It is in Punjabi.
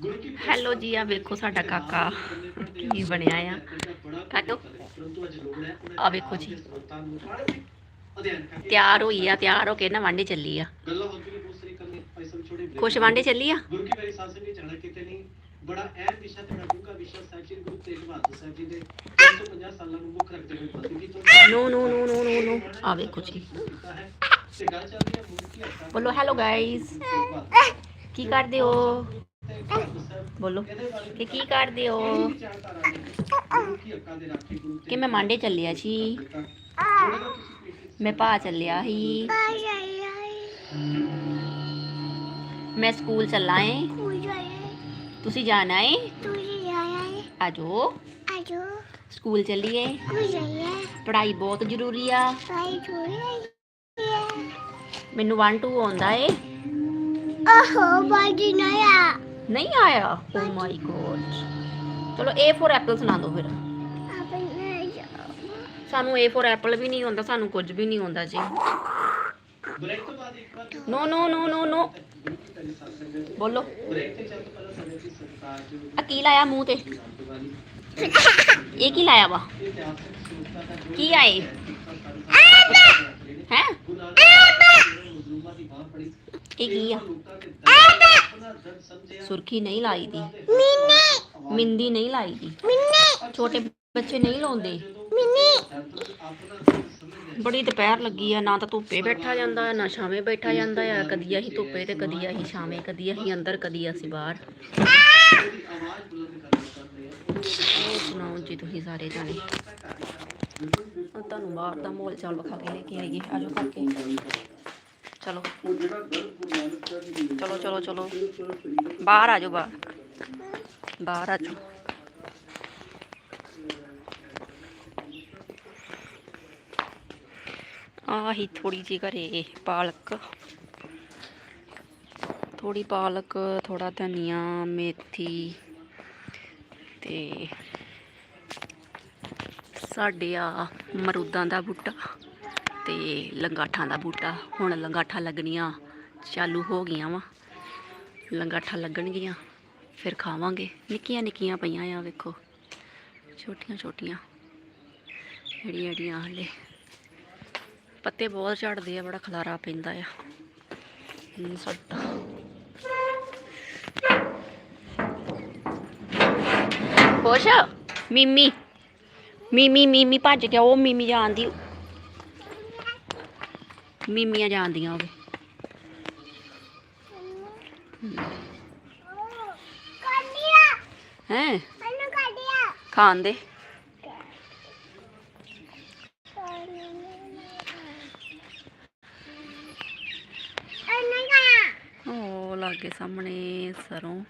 ਹੈਲੋ ਜੀ ਆ ਵੇਖੋ ਸਾਡਾ ਕਾਕਾ ਕੀ ਬਣਿਆ ਆ ਕਾਟੋ ਆ ਵੇਖੋ ਜੀ ਤਿਆਰ ਹੋਈ ਆ ਤਿਆਰ ਹੋ ਕੇ ਨਾ ਵਾਂਡੇ ਚੱਲੀ ਆ ਖੁਸ਼ ਵਾਂਡੇ ਚੱਲੀ ਆ ਗੁਰੂ ਕੀ ਮੇਰੀ ਸਾਸ ਨੇ ਜਾਣਾ ਕਿਤੇ ਨਹੀਂ ਬੜਾ ਅਹਿਮ ਵਿਸ਼ਾ ਤੇ ਬੜਾ ਡੂੰਘਾ ਵਿਸ਼ਾ ਸਾਹਿਬ ਜੀ ਗੁਰੂ ਤੇਗ ਬਹਾਦਰ ਸਾਹਿਬ ਜੀ ਦੇ 150 ਸਾਲਾਂ ਨੂੰ ਮੁੱਖ ਰੱਖਦੇ ਹੋਏ ਬੰਦਗੀ ਤੋਂ ਨੋ ਨੋ ਨੋ ਨੋ ਨੋ ਨੋ ਆ ਵੇਖੋ ਜੀ ਕੀਤਾ ਹੈ ਤੇ ਗੱਲ ਚੱਲਦੀ ਹੈ ਮੂਰਤੀ ਹੱਥਾਂ ਬੋਲੋ ਹੈਲੋ ਗਾਇਸ ਕੀ ਕਰਦੇ ਹੋ ਤੇ ਬਹਾਦਰ ਸਾਹਿਬ ਬੋਲੋ। ਕਿ ਕੀ ਕਰਦੇ ਹੋ? ਕਿ ਮੈਂ ਮਾਂਡੇ ਚੱਲਿਆ ਸੀ। ਮੈਂ ਭਾ ਚੱਲਿਆ ਸੀ। ਮੈਂ ਸਕੂਲ ਚੱਲਾ ਏ। ਤੁਸੀਂ ਜਾਣਾ ਏ? ਆਜੋ। ਸਕੂਲ ਚੱਲੀਏ। ਪੜਾਈ ਬਹੁਤ ਜ਼ਰੂਰੀ ਆ। ਮੈਨੂੰ 1 2 ਆਉਂਦਾ ਏ। ਨਹੀਂ ਆਇਆ? ਓ ਮਾਈ ਗੋਡ ਚਲੋ, A ਫੋਰ ਐਪਲ ਸੁਣਾ ਦਿਓ ਫਿਰ। ਸਾਨੂੰ A ਫੋਰ ਐਪਲ ਵੀ ਨਹੀਂ ਆਉਂਦਾ, ਸਾਨੂੰ ਕੁਝ ਵੀ ਨਹੀਂ ਆਉਂਦਾ ਜੀ। ਨੋ ਨੋ ਨੋ ਨੋ ਨੋ ਬੋਲੋ। ਆ ਕੀ ਲਾਇਆ ਮੂੰਹ ਤੇ? ਇਹ ਕੀ ਲਾਇਆ ਵਾ? ਕੀ ਆਏ ਹੈ? ਇਹ ਕੀ ਆ? ਸੁਰਖੀ ਨਹੀਂ ਲਾਈ ਦੀ ਮਿੰਦੀ ਨਹੀਂ ਲਾਈ ਦੀ ਛੋਟੇ ਬੱਚੇ ਨਹੀਂ ਲਾਉਂਦੇ। ਸਮਝਿਆ ਬੜੀ ਦੁਪਹਿਰ ਲੱਗੀ ਆ ਨਾ ਤਾਂ ਧੁੱਪੇ ਬੈਠਾ ਜਾਂਦਾ ਨਾ ਛਾਵੇਂ ਬੈਠਾ ਜਾਂਦਾ ਆ। ਕਦੀ ਅਸੀਂ ਧੁੱਪੇ ਤੇ ਕਦੀ ਅਸੀਂ ਛਾਵੇਂ ਕਦੀ ਅਸੀਂ ਅੰਦਰ ਕਦੀ ਅਸੀਂ ਬਾਹਰ। ਸੁਣਾਓ ਜੀ ਤੁਸੀਂ ਸਾਰੇ ਜਾਣੇ। ਤੁਹਾਨੂੰ ਬਾਹਰ ਦਾ ਮਾਹੌਲ ਚਾਲ ਵਿਖਾ ਕੇ ਲੈ ਕੇ ਆਈਏ। ਆਜੋ ਕਰਕੇ ਚਲੋ। ਚਲੋ ਚਲੋ ਚਲੋ। ਬਾਹਰ ਆ ਜਾਓ, ਬਾਹਰ। ਬਾਹਰ ਆ ਜਾਓ। ਆਹੀ ਥੋੜੀ ਜਿਹੀ ਘਰੇ ਪਾਲਕ। ਥੋੜੀ ਪਾਲਕ ਥੋੜਾ ਧਨੀਆ, ਮੇਥੀ ਤੇ ਸਾਡੇ ਆ ਮਰੂਦਾਂ ਦਾ ਬੂਟਾ। ਤੇ ਲੰਗਾਠਾਂ ਦਾ ਬੂਟਾ। ਹੁਣ ਲੰਗਾਠਾਂ ਲੱਗਣੀਆਂ ਚਾਲੂ ਹੋ ਗਈਆਂ ਵਾ। ਲੰਗਾਠਾਂ ਲੱਗਣਗੀਆਂ ਫਿਰ ਖਾਵਾਂਗੇ। ਨਿੱਕੀਆਂ ਨਿੱਕੀਆਂ ਪਈਆਂ ਆ ਵੇਖੋ। ਛੋਟੀਆਂ ਛੋਟੀਆਂ। ਜਿਹੜੀਆਂ ਜਿਹੜੀਆਂ ਹਲੇ। ਪੱਤੇ ਬਹੁਤ ਝੜਦੇ ਆ ਬੜਾ ਖਲਾਰਾ ਪੈਂਦਾ ਆ। ਹਮ, ਸਾਡਾ ਖੁਸ਼? ਮਿਮੀ। ਮਿਮੀ ਮਿਮੀ ਭੱਜ ਗਿਆ। ਉਹ ਮਿਮੀ ਜਾਣਦੀ। ਮਿਮੀਆਂ ਜਾਣਦੀਆਂ ਹੋਵੇ ਹੈ? ਖਾਣ। ਦੇ ਉਹ ਲਾਗੇ ਸਾਹਮਣੇ ਸਰੋਂ।